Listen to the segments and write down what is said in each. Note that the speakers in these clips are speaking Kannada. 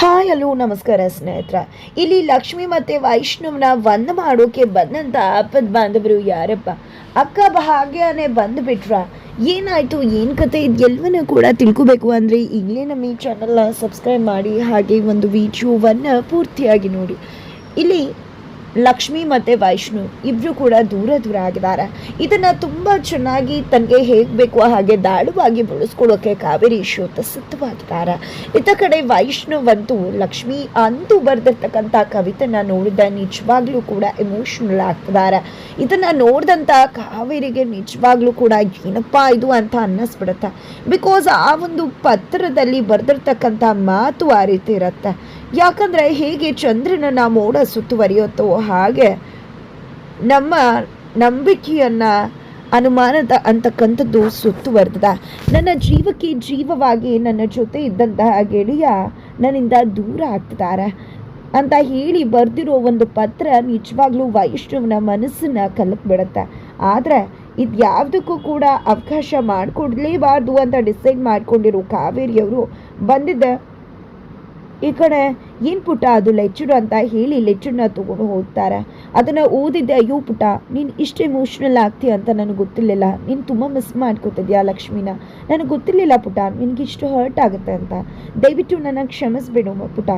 ಹಾಯ್, ಹಲೋ, ನಮಸ್ಕಾರ ಸ್ನೇಹಿತರ. ಇಲ್ಲಿ ಲಕ್ಷ್ಮಿ ಮತ್ತು ವೈಷ್ಣವ್ನ ಒಂದ್ ಮಾಡೋಕೆ ಬಂದಂಥ ಆಪದ್ ಬಾಂಧವರು ಯಾರಪ್ಪ? ಅಕ್ಕ ಭಾಗ್ಯನೇ ಬಂದುಬಿಟ್ರ. ಏನಾಯಿತು? ಏನು ಕತೆ? ಎಲ್ಲವನ್ನೂ ಕೂಡ ತಿಳ್ಕೊಬೇಕು ಅಂದರೆ ಈಗಲೇ ನಮ್ಮ ಈ ಚಾನಲ್ನ ಸಬ್ಸ್ಕ್ರೈಬ್ ಮಾಡಿ, ಹಾಗೆ ಒಂದು ವಿಡಿಯೋವನ್ನು ಪೂರ್ತಿಯಾಗಿ ನೋಡಿ. ಇಲ್ಲಿ ಲಕ್ಷ್ಮಿ ಮತ್ತು ವೈಷ್ಣು ಇಬ್ಬರು ಕೂಡ ದೂರ ದೂರ ಆಗಿದ್ದಾರೆ. ಇದನ್ನು ತುಂಬ ಚೆನ್ನಾಗಿ ತನಗೆ ಹೇಗೆ ಬೇಕೋ ಹಾಗೆ ದಾಳುವಾಗಿ ಬಳಸ್ಕೊಳ್ಳೋಕೆ ಕಾವೇರಿ ಶೋತ ಸಿದ್ಧವಾಗಿದ್ದಾರೆ. ಇತ್ತ ಕಡೆ ವೈಷ್ಣವಂತೂ ಲಕ್ಷ್ಮಿ ಅಂತೂ ಬರೆದಿರ್ತಕ್ಕಂಥ ಕವಿತೆನ ನೋಡಿದ ನಿಜವಾಗ್ಲೂ ಕೂಡ ಎಮೋಷನಲ್ ಆಗ್ತಿದ್ದಾರೆ. ಇದನ್ನು ನೋಡಿದಂಥ ಕಾವೇರಿಗೆ ನಿಜವಾಗ್ಲೂ ಕೂಡ ಏನಪ್ಪ ಇದು ಅಂತ ಅನ್ನಿಸ್ಬಿಡುತ್ತೆ. ಬಿಕಾಸ್ ಆ ಒಂದು ಪತ್ರದಲ್ಲಿ ಬರೆದಿರ್ತಕ್ಕಂಥ ಮಾತು ಆ ರೀತಿ ಇರುತ್ತೆ. ಯಾಕಂದರೆ ಹೇಗೆ ಚಂದ್ರನನ್ನ ಮೋಡ ಸುತ್ತುವರಿಯುತ್ತೋ ಹಾಗೆ ನಮ್ಮ ನಂಬಿಕೆಯನ್ನು ಅನುಮಾನದ ಅಂತಕ್ಕಂಥದ್ದು ಸುತ್ತುವರೆದ ನನ್ನ ಜೀವಕ್ಕೆ ಜೀವವಾಗಿ ನನ್ನ ಜೊತೆ ಇದ್ದಂತಹ ಗೆಳೆಯ ನನ್ನಿಂದ ದೂರ ಆಗ್ತಿದ್ದಾರೆ ಅಂತ ಹೇಳಿ ಬರೆದಿರೋ ಒಂದು ಪತ್ರ ನಿಜವಾಗ್ಲೂ ವೈಷ್ಣವನ ಮನಸ್ಸನ್ನ ಕಲಕ್ಬಿಡುತ್ತೆ ಆದರೆ ಇದು ಯಾವುದಕ್ಕೂ ಕೂಡ ಅವಕಾಶ ಮಾಡಿಕೊಡ್ಲೇಬಾರ್ದು ಅಂತ ಡಿಸೈಡ್ ಮಾಡಿಕೊಂಡಿರೋ ಕಾವೇರಿಯವರು ಬಂದಿದ್ದ ಈ ಕಡೆ ಏನು ಪುಟ ಅದು ಲೆಚ್ಚುಡು ಅಂತ ಹೇಳಿ ಲೆಚ್ಚುಡನ್ನ ತೊಗೊಂಡು ಹೋಗ್ತಾರೆ. ಅದನ್ನು ಓದಿದ್ದೆ, ಅಯ್ಯೋ ಪುಟ ನೀನು ಇಷ್ಟು ಇಮೋಷ್ನಲ್ ಆಗ್ತೀಯ ಅಂತ ನನಗೆ ಗೊತ್ತಿರಲಿಲ್ಲ. ನೀನು ತುಂಬ ಮಿಸ್ ಮಾಡ್ಕೊತಿದ್ಯಾ ಲಕ್ಷ್ಮಿನ? ನನಗೆ ಗೊತ್ತಿರಲಿಲ್ಲ ಪುಟ ನಿನಗೆ ಇಷ್ಟು ಹರ್ಟ್ ಆಗುತ್ತೆ ಅಂತ. ದಯವಿಟ್ಟು ನನಗೆ ಕ್ಷಮಿಸ್ಬಿಡು ಪುಟ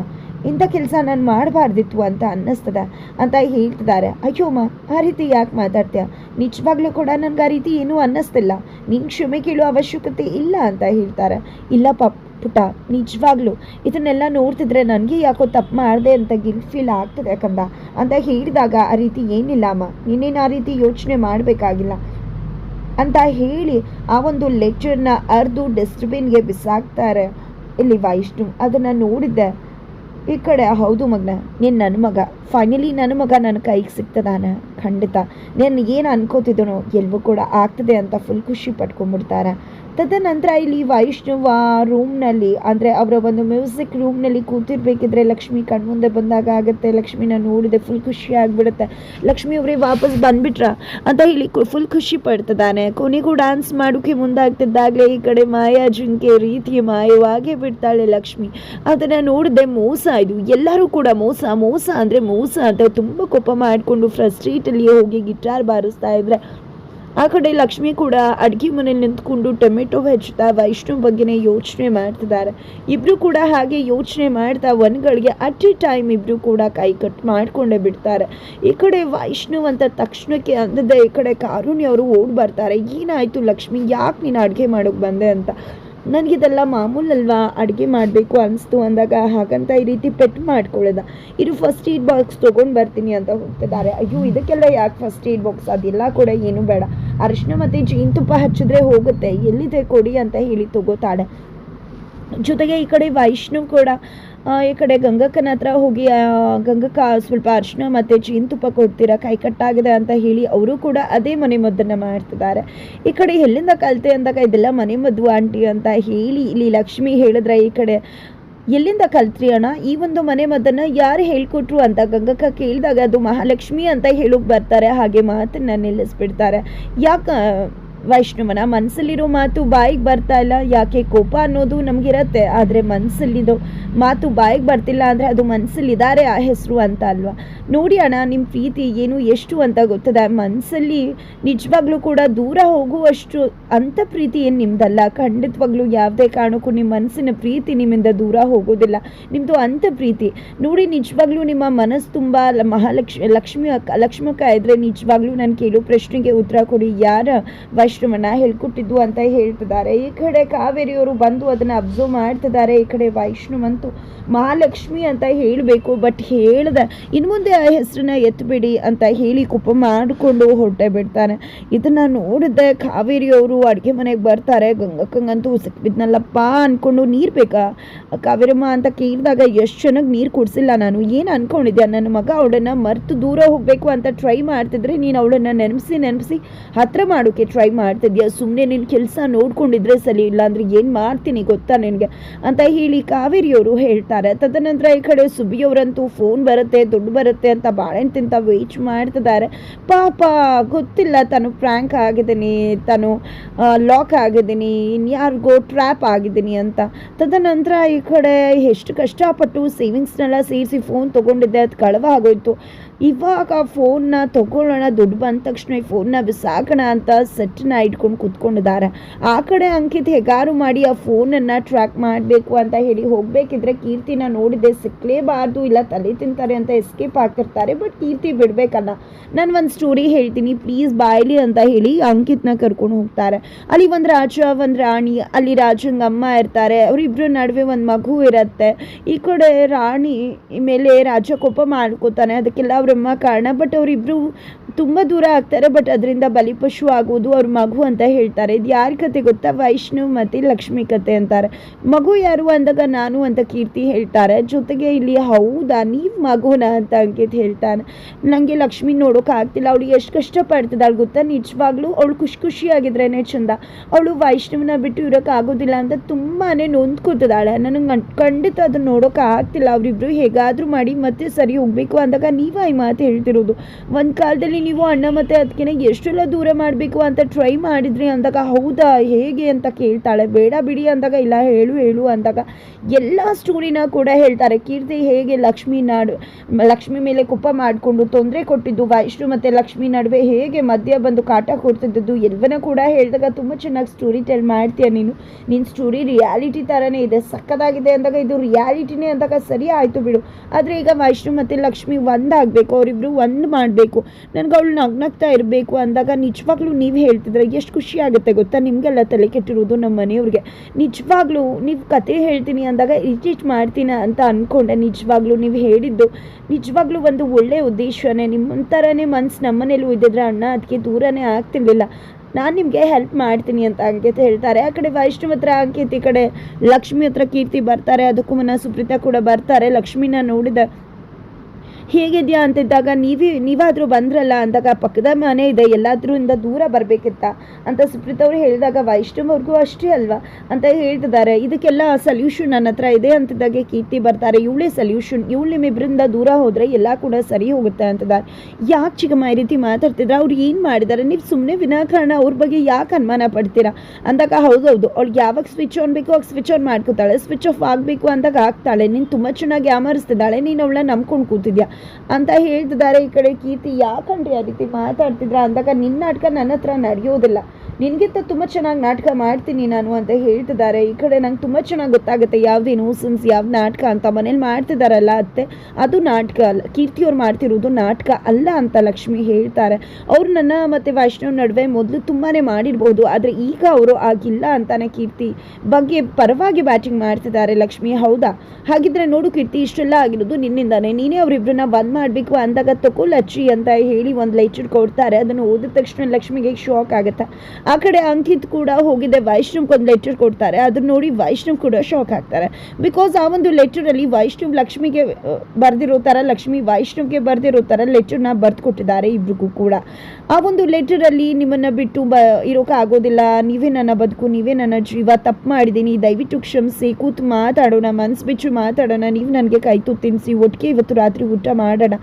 ಇಂಥ ಕೆಲಸ ನಾನು ಮಾಡಬಾರ್ದಿತ್ತು ಅಂತ ಅನ್ನಿಸ್ತದೆ ಅಂತ ಹೇಳ್ತಿದ್ದಾರೆ. ಅಯ್ಯೋ ಅಮ್ಮ, ಆ ರೀತಿ ಯಾಕೆ ಮಾತಾಡ್ತೀಯ? ನಿಜವಾಗ್ಲೂ ಕೂಡ ನನಗೆ ಆ ರೀತಿ ಏನೂ ಅನ್ನಿಸ್ತಿಲ್ಲ. ನಿಂಗೆ ಕ್ಷಮೆ ಕೇಳೋ ಅವಶ್ಯಕತೆ ಇಲ್ಲ ಅಂತ ಹೇಳ್ತಾರೆ. ಇಲ್ಲ ಪಾಪ್ ಪುಟ. ನಿಜವಾಗ್ಲೂ, ಇದನ್ನೆಲ್ಲ ನೋಡ್ತಿದ್ರೆ ನನಗೆ ಯಾಕೋ ತಪ್ಪು ಮಾಡಿದೆ ಅಂತ ಗಿಲ್ ಫೀಲ್ ಆಗ್ತದೆ ಕಂದ. ಅಂತ ಹೇಳಿದಾಗ ಆ ರೀತಿ ಏನಿಲ್ಲ ಅಮ್ಮ. ನೀನೇನು ಆ ರೀತಿ ಯೋಚನೆ ಮಾಡಬೇಕಾಗಿಲ್ಲ. ಅಂತ ಹೇಳಿ ಆ ಒಂದು ಲೆಟರ್ನ ಅರ್ದು ಡಸ್ಟ್ಬಿನ್ಗೆ ಬಿಸಾಕ್ತಾರೆ. ಇಲ್ಲಿ ವೈಷ್ಣು, ಅದನ್ನು ನೋಡಿದ್ದೆ. ಈ ಕಡೆ, ಹೌದು ಮಗನ, ನೀನು ನನ್ನ ಮಗ. ಫೈನಲಿ ನನ್ನ ಮಗ ನನ್ನ ಕೈಗೆ ಸಿಗ್ತದಾನ ಖಂಡಿತ. ನಾನು ಏನು ಅನ್ಕೋತಿದ್ದನೋ ಎಲ್ಲವೂ ಕೂಡ ಆಗ್ತದೆ ಅಂತ ಫುಲ್ ಖುಷಿ ಪಟ್ಕೊಂಡ್ಬಿಡ್ತಾರೆ. ತದನಂತರ ಇಲ್ಲಿ ವೈಷ್ಣವ ರೂಮ್ನಲ್ಲಿ ಅಂದರೆ ಅವರ ಒಂದು ಮ್ಯೂಸಿಕ್ ರೂಮ್ನಲ್ಲಿ ಕೂತಿರ್ಬೇಕಿದ್ರೆ ಲಕ್ಷ್ಮಿ ಕಣ್ಮುಂದೆ ಬಂದಾಗ ಆಗುತ್ತೆ, ಲಕ್ಷ್ಮಿನ ನೋಡಿದೆ ಫುಲ್ ಖುಷಿ ಆಗಿಬಿಡುತ್ತೆ. ಲಕ್ಷ್ಮಿ ಅವರೇ ವಾಪಸ್ ಬಂದ್ಬಿಟ್ರ? ಅಂತ ಇಲ್ಲಿ ಫುಲ್ ಖುಷಿ ಪಡ್ತಿದ್ದಾನೆ. ಕೊನೆಗೂ ಡ್ಯಾನ್ಸ್ ಮಾಡೋಕ್ಕೆ ಮುಂದಾಗ್ತಿದ್ದಾಗಲೇ ಈ ಕಡೆ ಮಾಯಾ ಜಿಂಕೆ ರೀತಿ ಮಾಯವಾಗೇ ಬಿಡ್ತಾಳೆ ಲಕ್ಷ್ಮಿ. ಅದನ್ನು ನೋಡಿದೆ ಮೋಸ ಇದು. ಎಲ್ಲರೂ ಕೂಡ ಮೋಸ ಮೋಸ ಅಂದರೆ ಮೋಸ ಅಂತ ತುಂಬ ಕೋಪ ಮಾಡಿಕೊಂಡು ಫ್ರಸ್ಟ್ರೀಟಲ್ಲಿ ಹೋಗಿ ಗಿಟಾರ್ ಬಾರಿಸ್ತಾ ಇದ್ರೆ ಆ ಕಡೆ ಲಕ್ಷ್ಮಿ ಕೂಡ ಅಡುಗೆ ಮನೇಲಿ ನಿಂತ್ಕೊಂಡು ಟೊಮೆಟೊ ಹೆಚ್ಚುತ್ತಾ ವೈಷ್ಣವ್ ಬಗ್ಗೆನೇ ಯೋಚನೆ ಮಾಡ್ತಿದ್ದಾರೆ. ಇಬ್ಬರು ಕೂಡ ಹಾಗೆ ಯೋಚನೆ ಮಾಡ್ತಾ ಒನ್ಗಳಿಗೆ ಅಟ್ ಎ ಟೈಮ್ ಇಬ್ಬರು ಕೂಡ ಕೈ ಕಟ್ ಮಾಡ್ಕೊಂಡೇ ಬಿಡ್ತಾರೆ. ಈ ಕಡೆ ವೈಷ್ಣವ್ ಅಂತ ತಕ್ಷಣಕ್ಕೆ ಅಂದದ್ದೆ, ಈ ಕಡೆ ಕಾರುಣ್ಯ ಅವರು ಓಡ್ ಬರ್ತಾರೆ. ಏನಾಯಿತು ಲಕ್ಷ್ಮಿ, ಯಾಕೆ ನೀನು ಅಡುಗೆ ಮಾಡೋಕೆ ಬಂದೆ ಅಂತ? ನನಗಿದೆಲ್ಲ ಮಾಮೂಲಲ್ವಾ? ಅಡುಗೆ ಮಾಡಬೇಕು ಅನಿಸ್ತು ಅಂದಾಗ ಹಾಗಂತ ಈ ರೀತಿ ಪೆಟ್ ಮಾಡ್ಕೊಳ್ಳೋದ ಇದು ಫಸ್ಟ್ ಏಡ್ ಬಾಕ್ಸ್ ತೊಗೊಂಡು ಬರ್ತೀನಿ ಅಂತ ಹೋಗ್ತಿದ್ದಾರೆ. ಅಯ್ಯೋ, ಇದಕ್ಕೆಲ್ಲ ಯಾಕೆ ಫಸ್ಟ್ ಏಡ್ ಬಾಕ್ಸ್ ಅದೆಲ್ಲ ಕೂಡ ಏನು ಬೇಡ. ಅರಿಶಿನ ಮತ್ತು ಜೇನುತುಪ್ಪ ಹಚ್ಚಿದ್ರೆ ಹೋಗುತ್ತೆ. ಎಲ್ಲಿದೆ ಕೊಡಿ ಅಂತ ಹೇಳಿ ತಗೋತಾಳೆ. ಜೊತೆಗೆ ಈ ಕಡೆ ವೈಷ್ಣು ಕೂಡ ಈ ಕಡೆ ಗಂಗಕ್ಕನ ಹತ್ರ ಹೋಗಿ ಗಂಗಕ್ಕ ಸ್ವಲ್ಪ ಅರಿಶಿನ ಮತ್ತು ಜೇನುತುಪ್ಪ ಕೊಡ್ತೀರಾ, ಕೈ ಕಟ್ಟಾಗಿದೆ ಅಂತ ಹೇಳಿ ಅವರು ಕೂಡ ಅದೇ ಮನೆ ಮದ್ದನ್ನು ಮಾಡ್ತಿದ್ದಾರೆ. ಈ ಕಡೆ ಎಲ್ಲಿಂದ ಕಲಿತೆ ಅಂದಾಗ ಇದೆಲ್ಲ ಮನೆ ಮದ್ದು ಆಂಟಿ ಅಂತ ಹೇಳಿ ಇಲ್ಲಿ ಲಕ್ಷ್ಮಿ ಹೇಳಿದ್ರೆ ಈ ಕಡೆ, ಎಲ್ಲಿಂದ ಕಲ್ತ್ರಿ ಅಣ್ಣ? ಈ ಒಂದು ಮನೆ ಮದ್ದನ್ನು ಯಾರು ಹೇಳ್ಕೊಟ್ರು? ಅಂತ ಗಂಗಕ್ಕ ಕೇಳಿದಾಗ, ಅದು ಮಹಾಲಕ್ಷ್ಮಿ ಅಂತ ಹೇಳೋಕೆ ಬರ್ತಾರೆ, ಹಾಗೆ ಮಾತನ್ನು ನಿಲ್ಲಿಸ್ಬಿಡ್ತಾರೆ. ಯಾಕೆ ವೈಷ್ಣವನ ಮನಸ್ಸಲ್ಲಿರೋ ಮಾತು ಬಾಯಿಗೆ ಬರ್ತಾ ಇಲ್ಲ. ಯಾಕೆ ಕೋಪ ಅನ್ನೋದು ನಮಗಿರತ್ತೆ. ಆದರೆ ಮನಸ್ಸಲ್ಲಿದ್ದು ಮಾತು ಬಾಯಿಗೆ ಬರ್ತಿಲ್ಲ ಅಂದರೆ ಅದು ಮನಸ್ಸಲ್ಲಿದ್ದಾರೆ ಆ ಹೆಸರು ಅಂತ ಅಲ್ವಾ? ನೋಡಿ ಅಣ್ಣ ನಿಮ್ಮ ಪ್ರೀತಿ ಏನು, ಎಷ್ಟು ಅಂತ ಗೊತ್ತದೆ? ಮನಸ್ಸಲ್ಲಿ ನಿಜವಾಗ್ಲೂ ಕೂಡ ದೂರ ಹೋಗುವಷ್ಟು ಅಂಥ ಪ್ರೀತಿ ಏನು ನಿಮ್ಮದಲ್ಲ ಖಂಡಿತವಾಗ್ಲೂ ಯಾವುದೇ ಕಾರಣಕ್ಕೂ ನಿಮ್ಮ ಮನಸ್ಸಿನ ಪ್ರೀತಿ ನಿಮ್ಮಿಂದ ದೂರ ಹೋಗೋದಿಲ್ಲ. ನಿಮ್ಮದು ಅಂಥ ಪ್ರೀತಿ. ನೋಡಿ, ನಿಜವಾಗ್ಲೂ ನಿಮ್ಮ ಮನಸ್ಸು ತುಂಬ ಮಹಾಲಕ್ಷ್ಮಿ, ಲಕ್ಷ್ಮಿ, ಲಕ್ಷ್ಮಕ್ಕ ಇದ್ರೆ ನಿಜವಾಗ್ಲೂ ನಾನು ಕೇಳೋ ಪ್ರಶ್ನೆಗೆ ಉತ್ತರ ಕೊಡಿ. ಯಾರ ವೈಷ್ಣವನ್ನ ಹೇಳ್ಕೊಟ್ಟಿದ್ದು ಅಂತ ಹೇಳ್ತಿದ್ದಾರೆ. ಈ ಕಡೆ ಕಾವೇರಿಯವರು ಬಂದು ಅದನ್ನು ಅಬ್ಸರ್ವ್ ಮಾಡ್ತಿದ್ದಾರೆ. ಈ ಕಡೆ ವೈಷ್ಣವಂತೂ ಮಹಾಲಕ್ಷ್ಮಿ ಅಂತ ಹೇಳಬೇಕು ಬಟ್ ಹೇಳ್ದ ಇನ್ನು ಮುಂದೆ ಆ ಹೆಸರನ್ನ ಎತ್ತಬೇಡಿ ಅಂತ ಹೇಳಿ ಕುಪ್ಪ ಮಾಡಿಕೊಂಡು ಹೊರಟೆ ಬಿಡ್ತಾನೆ. ಇದನ್ನು ನೋಡಿದ್ದೆ ಕಾವೇರಿಯವರು ಅಡುಗೆ ಮನೆಗೆ ಬರ್ತಾರೆ. ಗಂಗಕ್ಕಂಗಂತೂ ಸಿಕ್ಬಿದ್ನಲ್ಲಪ್ಪ ಅಂದ್ಕೊಂಡು ನೀರು ಬೇಕಾ? ಕಾವೇರಮ್ಮ ಅಂತ ಕೇಳಿದಾಗ ಎಷ್ಟು ಚೆನ್ನಾಗಿ ನೀರು ಕುಡಿಸಿಲ್ಲ ನಾನು. ಏನು ಅನ್ಕೊಂಡಿದ್ದೆ ನನ್ನ ಮಗ ಅವಳನ್ನ ಮರ್ತು ದೂರ ಹೋಗಬೇಕು ಅಂತ ಟ್ರೈ ಮಾಡ್ತಿದ್ರೆ ನೀನು ಅವಳನ್ನು ನೆನಪಿಸಿ ನೆನಪಿಸಿ ಹತ್ರ ಮಾಡೋಕ್ಕೆ ಟ್ರೈ ಮಾಡ್ತಿದ್ಯಾ? ಸುಮ್ಮನೆ ನಿನ್ನ ಕೆಲಸ ನೋಡ್ಕೊಂಡಿದ್ರೆ ಸರಿ ಇಲ್ಲ ಅಂದರೆ ಏನು ಮಾಡ್ತೀನಿ ಗೊತ್ತಾ ನಿನಗೆ? ಅಂತ ಹೇಳಿ ಕಾವೇರಿಯವರು ಹೇಳ್ತಾರೆ. ತದನಂತರ ಈ ಕಡೆ ಸುಬಿಯವರಂತೂ ಫೋನ್ ಬರುತ್ತೆ, ದುಡ್ಡು ಬರುತ್ತೆ ಅಂತ ಬಾಳೆಹಣ್ಣು ತಿಂತ ವೆಯ್ಟ್ ಮಾಡ್ತಿದ್ದಾರೆ. ಪಾಪ, ಗೊತ್ತಿಲ್ಲ ತಾನು ಪ್ರ್ಯಾಂಕ್ ಆಗಿದ್ದೀನಿ, ತಾನು ಲಾಕ್ ಆಗಿದ್ದೀನಿ, ಇನ್ಯಾರಿಗೋ ಟ್ರ್ಯಾಪ್ ಆಗಿದ್ದೀನಿ ಅಂತ. ತದನಂತರ ಈ ಕಡೆ ಎಷ್ಟು ಕಷ್ಟಪಟ್ಟು ಸೇವಿಂಗ್ಸ್ನೆಲ್ಲ ಸೇರಿಸಿ ಫೋನ್ ತೊಗೊಂಡಿದ್ದೆ, ಅದು ಕಳವ ಆಗೋಯ್ತು ಇವಾಗ ಫೋನ್ನ ತಗೊಳ್ಳೋಣ, ದುಡ್ಡು ಬಂದ ತಕ್ಷಣ ಈ ಫೋನ್ನ ಬಿಸಾಕೋಣ ಅಂತ ಸೆಟ್ಟನ್ನ ಇಟ್ಕೊಂಡು ಕೂತ್ಕೊಂಡಿದ್ದಾರೆ. ಆ ಕಡೆ ಅಂಕಿತ್ ಹೆಗಾರು ಮಾಡಿ ಆ ಫೋನನ್ನು ಟ್ರ್ಯಾಕ್ ಮಾಡಬೇಕು ಅಂತ ಹೇಳಿ ಹೋಗಬೇಕಿದ್ರೆ ಕೀರ್ತಿನ ನೋಡಿದೆ. ಸಿಕ್ಕಲೇಬಾರ್ದು ಇಲ್ಲ ತಲೆ ತಿಂತಾರೆ ಅಂತ ಎಸ್ಕೇಪ್ ಆಗ್ತಿರ್ತಾರೆ ಬಟ್ ಕೀರ್ತಿ ಬಿಡಬೇಕಲ್ಲ. ನಾನು ಒಂದು ಸ್ಟೋರಿ ಹೇಳ್ತೀನಿ ಪ್ಲೀಸ್ ಬಾಯಲಿ ಅಂತ ಹೇಳಿ ಅಂಕಿತ್ನ ಕರ್ಕೊಂಡು ಹೋಗ್ತಾರೆ. ಅಲ್ಲಿ ಒಂದು ರಾಜ, ಒಂದು ರಾಣಿ, ಅಲ್ಲಿ ರಾಜಂಗೆ ಅಮ್ಮ ಇರ್ತಾರೆ. ಅವರಿಬ್ಬರ ನಡುವೆ ಒಂದು ಮಗು ಇರುತ್ತೆ. ಈ ಕಡೆ ರಾಣಿ ಮೇಲೆ ರಾಜ ಕೋಪ ಮಾಡ್ಕೋತಾನೆ, ಅದಕ್ಕೆಲ್ಲ ಅವರಮ್ಮ ಕಾರಣ ಬಟ್ ಅವರಿಬ್ಬರು ತುಂಬ ದೂರ ಆಗ್ತಾರೆ ಬಟ್ ಅದರಿಂದ ಬಲಿಪಶು ಆಗೋದು ಅವ್ರ ಮಗು ಅಂತ ಹೇಳ್ತಾರೆ. ಇದು ಯಾರ ಕತೆ ಗೊತ್ತಾ? ವೈಷ್ಣವ್ ಮತ್ತು ಲಕ್ಷ್ಮಿ ಕತೆ ಅಂತಾರೆ. ಮಗು ಯಾರು ಅಂದಾಗ ನಾನು ಅಂತ ಕೀರ್ತಿ ಹೇಳ್ತಾರೆ. ಜೊತೆಗೆ ಇಲ್ಲಿ ಹೌದಾ? ನೀವು ಮಗುನ ಅಂತ ಅಂಕಿತ್ ಹೇಳ್ತಾನೆ. ನನಗೆ ಲಕ್ಷ್ಮಿ ನೋಡೋಕೆ ಆಗ್ತಿಲ್ಲ. ಅವಳು ಎಷ್ಟು ಕಷ್ಟಪಡ್ತಿದ್ದಾಳೆ ಗೊತ್ತಾ? ನಿಜವಾಗ್ಲೂ ಅವಳು ಖುಷಿ ಖುಷಿಯಾಗಿದ್ರೇ ಚಂದ. ಅವಳು ವೈಷ್ಣವನ ಬಿಟ್ಟು ಇರೋಕ್ಕಾಗೋದಿಲ್ಲ ಅಂತ ತುಂಬಾ ನೊಂದ್ಕೊತಿದ್ದಾಳೆ. ನನಗೆ ಖಂಡಿತ ಅದನ್ನ ನೋಡೋಕೆ ಆಗ್ತಿಲ್ಲ. ಅವರಿಬ್ಬರು ಹೇಗಾದರೂ ಮಾಡಿ ಮತ್ತೆ ಸರಿ ಹೋಗಬೇಕು ಅಂದಾಗ ನೀವ ಈ ಮಾತು ಹೇಳ್ತಿರೋದು. ಒಂದು ಕಾಲದಲ್ಲಿ ನೀವು ಅಣ್ಣ ಮತ್ತು ಅದಕ್ಕೆ ಎಷ್ಟೆಲ್ಲ ದೂರ ಮಾಡಬೇಕು ಅಂತ ಟ್ರೈ ಮಾಡಿದ್ರಿ ಅಂದಾಗ, ಹೌದಾ, ಹೇಗೆ ಅಂತ ಕೇಳ್ತಾಳೆ. ಬೇಡ ಬಿಡಿ ಅಂದಾಗ, ಇಲ್ಲ, ಹೇಳು ಹೇಳು ಅಂದಾಗ ಎಲ್ಲ ಸ್ಟೋರಿನ ಕೂಡ ಹೇಳ್ತಾರೆ. ಕೀರ್ತಿ ಹೇಗೆ ಲಕ್ಷ್ಮಿ ನಾಡು, ಲಕ್ಷ್ಮಿ ಮೇಲೆ ಕುಪ್ಪ ಮಾಡಿಕೊಂಡು ತೊಂದರೆ ಕೊಟ್ಟಿದ್ದು, ವೈಷ್ಣು ಮತ್ತು ಲಕ್ಷ್ಮಿ ನಡುವೆ ಹೇಗೆ ಮಧ್ಯ ಬಂದು ಕಾಟ ಕೊಡ್ತಿದ್ದದ್ದು, ಎಲ್ಲವನ್ನ ಕೂಡ ಹೇಳಿದಾಗ ತುಂಬ ಚೆನ್ನಾಗಿ ಸ್ಟೋರಿ ಟೆಲ್ ಮಾಡ್ತೀಯ ನೀನು. ನಿನ್ನ ಸ್ಟೋರಿ ರಿಯಾಲಿಟಿ ಥರನೇ ಇದೆ ಸಕ್ಕದಾಗಿದೆ ಅಂದಾಗ ಇದು ರಿಯಾಲಿಟಿನೇ ಅಂದಾಗ ಸರಿ ಆಯಿತು ಬಿಡು. ಆದರೆ ಈಗ ವೈಷ್ಣು ಮತ್ತು ಲಕ್ಷ್ಮಿ ಒಂದಾಗಬೇಕು ಅವರಿಬ್ಬರು ಒಂದು ಮಾಡಬೇಕು. ನನಗೆ ಅವಳು ನಗ್ನಗ್ತಾ ಇರಬೇಕು ಅಂದಾಗ ನಿಜವಾಗ್ಲೂ ನೀವು ಹೇಳ್ತಿದ್ರೆ ಎಷ್ಟು ಖುಷಿ ಆಗುತ್ತೆ ಗೊತ್ತಾ? ನಿಮಗೆಲ್ಲ ತಲೆ ಕೆಟ್ಟಿರೋದು ನಮ್ಮ ಮನೆಯವ್ರಿಗೆ. ನಿಜವಾಗ್ಲೂ ನೀವು ಕತೆ ಹೇಳ್ತೀನಿ ಅಂದಾಗ ಇಷ್ಟಿಷ್ಟು ಮಾಡ್ತೀನಿ ಅಂತ ಅಂದ್ಕೊಂಡೆ ನಿಜವಾಗ್ಲೂ ನೀವು ಹೇಳಿದ್ದು. ನಿಜವಾಗ್ಲೂ ಒಂದು ಒಳ್ಳೆಯ ಉದ್ದೇಶನೇ. ನಿಮ್ಮ ಥರನೇ ಮನ್ಸು ನಮ್ಮನೇಲೂ ಇದ್ದಿದ್ರೆ ಅಣ್ಣ ಅದಕ್ಕೆ ದೂರನೇ ಆಗ್ತಿರ್ಲಿಲ್ಲ. ನಾನು ನಿಮಗೆ ಹೆಲ್ಪ್ ಮಾಡ್ತೀನಿ ಅಂತ ಅಂಕಿತ ಹೇಳ್ತಾರೆ. ಆ ಕಡೆ ವೈಷ್ಣವ್ ಹತ್ರ ಅಂಕಿತ್, ಈ ಕಡೆ ಲಕ್ಷ್ಮಿ ಹತ್ರ ಕೀರ್ತಿ ಬರ್ತಾರೆ. ಅದಕ್ಕೂ ಮುನ್ನ ಸುಪ್ರೀತಾ ಕೂಡ ಬರ್ತಾರೆ. ಲಕ್ಷ್ಮಿನ ನೋಡಿದ ಹೇಗಿದೆಯಾ ಅಂತಿದ್ದಾಗ, ನೀವೇ, ನೀವಾದರೂ ಬಂದ್ರಲ್ಲ ಅಂದಾಗ ಪಕ್ಕದ ಮನೆ ಇದೆ ಎಲ್ಲಾದ್ರಿಂದ ದೂರ ಬರಬೇಕಿತ್ತ? ಅಂತ ಸುಪ್ರೀತ್ ಅವರು ಹೇಳಿದಾಗ ವೈಷ್ಣವ್ ಅವ್ರಿಗೂ ಅಷ್ಟೇ ಅಲ್ವಾ? ಅಂತ ಹೇಳ್ತಿದ್ದಾರೆ. ಇದಕ್ಕೆಲ್ಲ ಸಲ್ಯೂಷನ್ ನನ್ನ ಹತ್ರ ಇದೆ ಅಂತಿದ್ದಾಗೆ, ಕೀರ್ತಿ ಬರ್ತಾರೆ. ಇವಳೇ ಸಲ್ಯೂಷನ್ ಇವಳು ನಿಮ್ಮಿಬ್ಬರಿಂದ ದೂರ ಹೋದರೆ ಎಲ್ಲ ಕೂಡ ಸರಿ ಹೋಗುತ್ತೆ ಅಂತಿದ್ದಾರೆ. ಯಾಕೆ ಚಿಕ್ಕಮ್ಮ ಈ ರೀತಿ ಮಾತಾಡ್ತಿದ್ರೆ? ಅವ್ರು ಏನು ಮಾಡಿದ್ದಾರೆ ನೀವು ಸುಮ್ಮನೆ ವಿನಾಕಾರಣ ಅವ್ರ ಬಗ್ಗೆ ಯಾಕೆ ಅನುಮಾನ ಪಡ್ತೀರಾ? ಅಂದಾಗ, ಹೌದೌದು. ಅವ್ಳಿಗೆ ಯಾವಾಗ ಸ್ವಿಚ್ ಆನ್ ಬೇಕು ಅವಾಗ ಸ್ವಿಚ್ ಆನ್ ಮಾಡ್ಕೊತಾಳೆ. ಸ್ವಿಚ್ ಆಫ್ ಆಗಬೇಕು ಅಂದಾಗ ಆಗ್ತಾಳೆ. ನೀನು ತುಂಬ ಚೆನ್ನಾಗಿ ಯಾಮರಿಸ್ತಿದ್ದಾಳೆ. ನೀನು ಅವಳನ್ನ ನಂಬ್ಕೊಂಡು ಕೂತಿದ್ಯಾ? ಅಂತ ಹೇಳ್ತಿದ್ದಾರೆ ಈ ಕಡೆ ಕೀರ್ತಿ. ಯಾಕಂಡ್ರಿ ಆ ರೀತಿ ಮಾತಾಡ್ತಿದ್ರ ಅಂದಾಗ ನಿನ್ನ ನಾಟಕ ನನ್ನ ಹತ್ರ ನಡೆಯೋದಿಲ್ಲ. ನಿನಗಿಂತ ತುಂಬ ಚೆನ್ನಾಗಿ ನಾಟಕ ಮಾಡ್ತೀನಿ ನಾನು ಅಂತ ಹೇಳ್ತಿದ್ದಾರೆ. ಈ ಕಡೆ ನಂಗೆ ತುಂಬ ಚೆನ್ನಾಗಿ ಗೊತ್ತಾಗುತ್ತೆ ಯಾವ್ದು ಇನೋಸೆನ್ಸ್ ಯಾವ ನಾಟಕ ಅಂತ ಮನೇಲಿ ಮಾಡ್ತಿದ್ದಾರಲ್ಲ ಅತ್ತೆ, ಅದು ನಾಟಕ ಅಲ್ಲ. ಕೀರ್ತಿಯವ್ರು ಮಾಡ್ತಿರೋದು ನಾಟಕ ಅಲ್ಲ ಅಂತ ಲಕ್ಷ್ಮಿ ಹೇಳ್ತಾರೆ. ಅವ್ರು ನನ್ನ ಮತ್ತು ವೈಷ್ಣವ್ ನಡುವೆ ಮೊದಲು ತುಂಬಾ ಮಾಡಿರ್ಬೋದು, ಆದರೆ ಈಗ ಅವರು ಆಗಿಲ್ಲ ಅಂತಾನೆ ಕೀರ್ತಿ ಬಗ್ಗೆ ಪರವಾಗಿ ಬ್ಯಾಟಿಂಗ್ ಮಾಡ್ತಿದ್ದಾರೆ ಲಕ್ಷ್ಮಿ. ಹೌದಾ? ಹಾಗಿದ್ರೆ ನೋಡು ಕೀರ್ತಿ, ಇಷ್ಟೆಲ್ಲ ಆಗಿರೋದು ನಿನ್ನಿಂದಾನೆ. ನೀನೇ ಅವರಿಬ್ಬರನ್ನ ಬಂದ್ ಮಾಡಬೇಕು ಅಂದಾಗ ತಕೋ ಲಚ್ಚಿ ಅಂತ ಹೇಳಿ ಒಂದು ಲೈಚಿಡ್ ಕೊಡ್ತಾರೆ. ಅದನ್ನು ಓದಿದ ತಕ್ಷಣ ಲಕ್ಷ್ಮಿಗೆ ಶಾಕ್ ಆಗುತ್ತೆ? ಆ ಕಡೆ ಅಂಕಿತ್ ಕೂಡ ಹೋಗಿದೆ ವೈಷ್ಣವ್ಗೆ ಒಂದು ಲೆಟರ್ ಕೊಡ್ತಾರೆ. ಅದನ್ನ ನೋಡಿ ವೈಷ್ಣವ್ ಕೂಡ ಶಾಕ್ ಆಗ್ತಾರೆ. ಬಿಕಾಸ್ ಆ ಒಂದು ಲೆಟರಲ್ಲಿ ವೈಷ್ಣವ್ ಲಕ್ಷ್ಮಿಗೆ ಬರೆದಿರೋ ಥರ ಲಕ್ಷ್ಮಿ ವೈಷ್ಣವ್ಗೆ ಬರೆದಿರೋ ಥರ ಲೆಟರ್ನ ಬರೆದು ಕೊಟ್ಟಿದ್ದಾರೆ ಇಬ್ರಿಗೂ ಕೂಡ. ಆ ಒಂದು ಲೆಟರಲ್ಲಿ ನಿಮ್ಮನ್ನು ಬಿಟ್ಟು ಬ, ಇರೋಕೆ ಆಗೋದಿಲ್ಲ. ನೀವೇ ನನ್ನ ಬದುಕು, ನೀವೇ ನನ್ನ ಜೀವ, ತಪ್ಪು ಮಾಡಿದ್ದೀನಿ. ದಯವಿಟ್ಟು ಕ್ಷಮಿಸಿ, ಕೂತು ಮಾತಾಡೋಣ, ಮನ್ಸು ಬಿಚ್ಚು ಮಾತಾಡೋಣ. ನೀವು ನನಗೆ ಕೈ ತಿನ್ನಿಸಿ ಒಟ್ಟಿಗೆ ಇವತ್ತು ರಾತ್ರಿ ಊಟ ಮಾಡೋಣ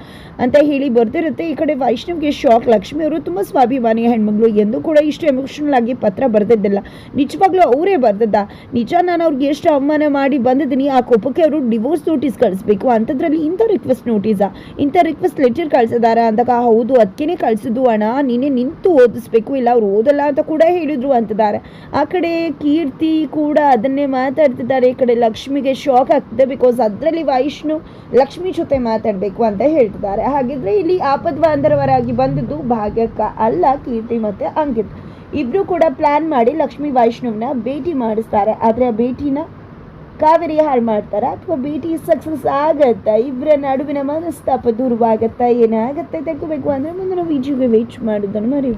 ಅಂತ ಹೇಳಿ ಬರ್ತಿರುತ್ತೆ ಈ ಕಡೆ ವೈಷ್ಣವ್ಗೆ ಶಾಕ್ ಲಕ್ಷ್ಮಿ ಅವರು ತುಂಬ ಸ್ವಾಭಿಮಾನಿ ಹೆಣ್ಮಗಳು ಎಂದು ಕೂಡ ಇಷ್ಟು ಎಮೋಷನಲ್ ಆಗಿ ಪತ್ರ ಬರೆದಿದ್ದಿಲ್ಲ. ನಿಜವಾಗ್ಲೂ ಅವರೇ ಬರ್ದದ್ದ. ನಿಜ ನಾನು ಅವ್ರಿಗೆ ಎಷ್ಟು ಅವಮಾನ ಮಾಡಿ ಬಂದಿದ್ದೀನಿ, ಆ ಕೋಪಕ್ಕೆ ಅವರು ಡಿವೋರ್ಸ್ ನೋಟಿಸ್ ಕಳಿಸ್ಬೇಕು. ಅಂಥದ್ರಲ್ಲಿ ಇಂಥ ರಿಕ್ವೆಸ್ಟ್ ನೋಟಿಸಾ ಇಂಥ ರಿಕ್ವೆಸ್ಟ್ ಲೆಟರ್ ಕಳ್ಸಿದಾರ ಅಂದಾಗ, ಹೌದು ಅದಕ್ಕೇನೆ ಕಳಿಸಿದ್ದು ಅಣ್ಣ, ನೀನೇ ನಿಂತು ಓದಿಸ್ಬೇಕು, ಇಲ್ಲ ಅವ್ರು ಓದಲ್ಲ ಅಂತ ಕೂಡ ಹೇಳಿದ್ರು ಅಂತಿದ್ದಾರೆ. ಆ ಕಡೆ ಕೀರ್ತಿ ಕೂಡ ಅದನ್ನೇ ಮಾತಾಡ್ತಿದ್ದಾರೆ. ಈ ಕಡೆ ಲಕ್ಷ್ಮಿಗೆ ಶಾಕ್ ಆಗ್ತಿದೆ ಬಿಕಾಸ್ ಅದರಲ್ಲಿ ವೈಷ್ಣು ಲಕ್ಷ್ಮಿ ಜೊತೆ ಮಾತಾಡಬೇಕು ಅಂತ ಹೇಳ್ತಿದ್ದಾರೆ. ಹಾಗಿದ್ರೆ ಇಲ್ಲಿ ಆಪದ್ವಾಂಧರವರಾಗಿ ಬಂದಿದ್ದು ಭಾಗ್ಯಕ್ಕ ಅಲ್ಲ ಕೀರ್ತಿ ಮತ್ತೆ ಅಂಕಿತ್. ಇಬ್ರು ಕೂಡ ಪ್ಲಾನ್ ಮಾಡಿ ಲಕ್ಷ್ಮಿ ವೈಷ್ಣವ್ನ ಭೇಟಿ ಮಾಡಿಸ್ತಾರೆ. ಆದರೆ ಆ ಭೇಟಿನ ಕಾವೇರಿ ಹಾಳು ಮಾಡ್ತಾರ? ಅಥವಾ ಭೇಟಿ ಸಕ್ಸಸ್ ಆಗತ್ತಾ? ಇಬ್ಬರ ನಡುವಿನ ಮನಸ್ತಾಪ ದೂರವಾಗತ್ತಾ? ಏನಾಗತ್ತೆ? ತೆಗೋಬೇಕು ಅಂದ್ರೆ ನಾವು ವಿಜಿಗೆ ವೇಟ್ ಮಾಡೋದನ್ನು ಮರಿಬೇಕು